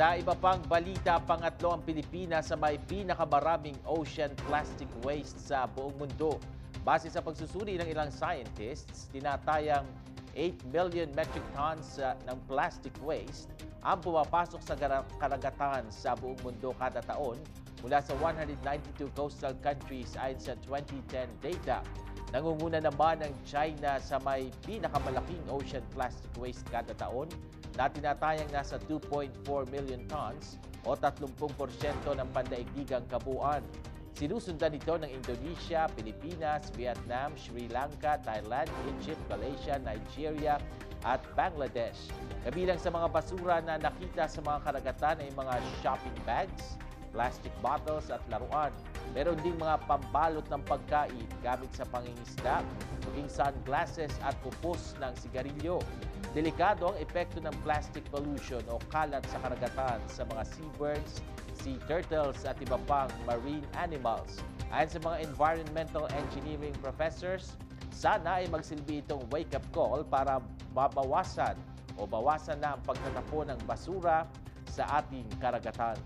Sa iba pang balita, pangatlo ang Pilipinas sa may pinakamaraming ocean plastic waste sa buong mundo. Base sa pagsusuri ng ilang scientists, tinatayang 8 million metric tons uh, ng plastic waste ang pumapasok sa karagatan sa buong mundo kada taon mula sa 192 coastal countries ayon sa 2010 data. Nangunguna naman ang China sa may pinakamalaking ocean plastic waste kada taon na tinatayang nasa 2.4 million tons o 30% ng pandaigdigang kabuuan. Sinusundan ito ng Indonesia, Pilipinas, Vietnam, Sri Lanka, Thailand, Egypt, Malaysia, Nigeria at Bangladesh. Kabilang sa mga basura na nakita sa mga karagatan ay mga shopping bags, plastic bottles at laruan. Meron ding mga pambalot ng pagkain gamit sa pangingisda, maging sunglasses at upos ng sigarilyo. Delikado ang epekto ng plastic pollution o kalat sa karagatan sa mga seabirds, sea turtles at iba pang marine animals. Ayon sa mga environmental engineering professors, sana ay magsilbi itong wake-up call para mabawasan o bawasan na ang pagtatapon ng basura sa ating karagatan.